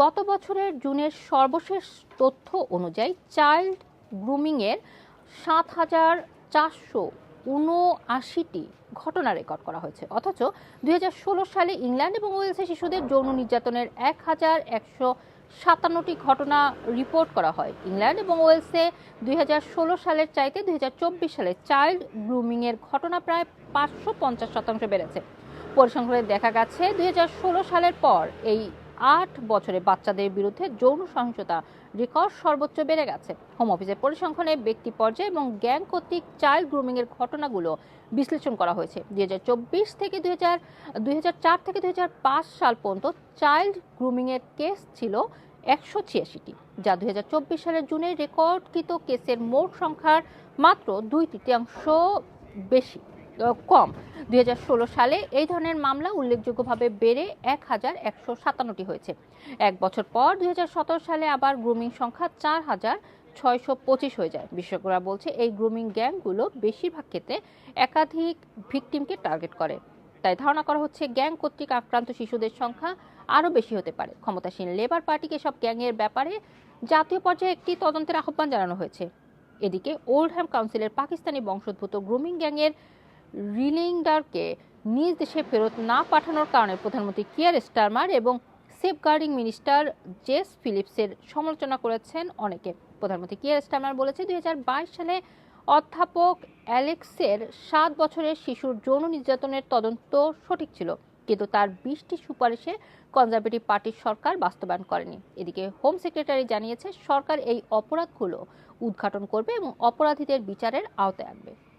গত বছরের জুনের সর্বশেষ তথ্য অনুযায়ী চাইল্ড গ্রুমিংয়ের সাত হাজার চারশো উনআশিটি ঘটনা রেকর্ড করা হয়েছে। অথচ দুই হাজার ষোলো সালে ইংল্যান্ড এবং ওয়েলসে শিশুদের যৌন নির্যাতনের এক হাজার একশো সাতান্নটি ঘটনা রিপোর্ট করা হয়। ইংল্যান্ড এবং ওয়েলসে দুই হাজার ষোলো সালের চাইতে দুই হাজার চব্বিশ সালে চাইল্ড গ্রুমিংয়ের ঘটনা প্রায় পাঁচশো পঞ্চাশ শতাংশ বেড়েছে। পরিসংখ্যানে দেখা গেছে, দুই হাজার ষোলো সালের পর এই আট বছরে বাচ্চাদের বিরুদ্ধে যৌন সহিংসতা রেকর্ড সর্বোচ্চ বেড়ে গেছে। হোম অফিসের পরিসংখ্যানে ব্যক্তি পর্যায়ে এবং গ্যাং কর্তৃক চাইল্ড গ্রুমিং এর ঘটনাগুলো বিশ্লেষণ করা হয়েছে। দুই হাজার চব্বিশ থেকে দুই থেকে দুই হাজার পাঁচ সাল পর্যন্ত চাইল্ড গ্রুমিং এর কেস ছিল একশো ছিয়াশিটি, যা দুই হাজার চব্বিশ সালের জুনে রেকর্ডকৃত কেসের মোট সংখ্যার মাত্র দুই তৃতীয়াংশ বেশি। কম। দুই হাজার ষোলো সালে এই ধরনের মামলা উল্লেখযোগ্যভাবে বেড়ে এক হাজার একশো সাতান্নটি হয়েছে। এক বছর পর দুই হাজার সতেরো সালে আবার গ্রুমিং সংখ্যা চার হাজার ছয়শো পঁচিশ হয়ে যায়। বিশেষজ্ঞরা বলছে এই গ্রুমিং গ্যাংগুলো বেশিরভাগ ক্ষেত্রে একাধিক ভিকটিমকে টার্গেট করে। তাই ধারণা করা হচ্ছে গ্যাং কর্তৃক আক্রান্ত শিশুদের সংখ্যা আরও বেশি হতে পারে। ক্ষমতাসীন লেবার পার্টিকে সব গ্যাংয়ের ব্যাপারে জাতীয় পর্যায়ে একটি তদন্তের আহ্বান জানানো হয়েছে। এদিকে ওল্ডহ্যাম কাউন্সিলের পাকিস্তানি বংশোদ্ভূত গ্রুমিং গ্যাংয়ের রিলিংডারকে নিজ দেশে ফেরত না পাঠানোর কারণে প্রধানমন্ত্রী কিয়ার স্টারমার এবং সেফগার্ডিং মিনিস্টার জেস ফিলিপসের সমালোচনা করেছেন অনেকে। প্রধানমন্ত্রী কিয়ার স্টারমার বলেছে দু হাজার বাইশ সালে অধ্যাপক অ্যালেক্সের সাত বছরের শিশুর যৌন নির্যাতনের তদন্ত সঠিক ছিল, কিন্তু তার বিশটি সুপারিশে কনজারভেটিভ পার্টির সরকার বাস্তবায়ন করেনি। এদিকে হোম সেক্রেটারি জানিয়েছে, সরকার এই অপরাধগুলো উদ্ঘাটন করবে এবং অপরাধীদের বিচারের আওতায় আনবে।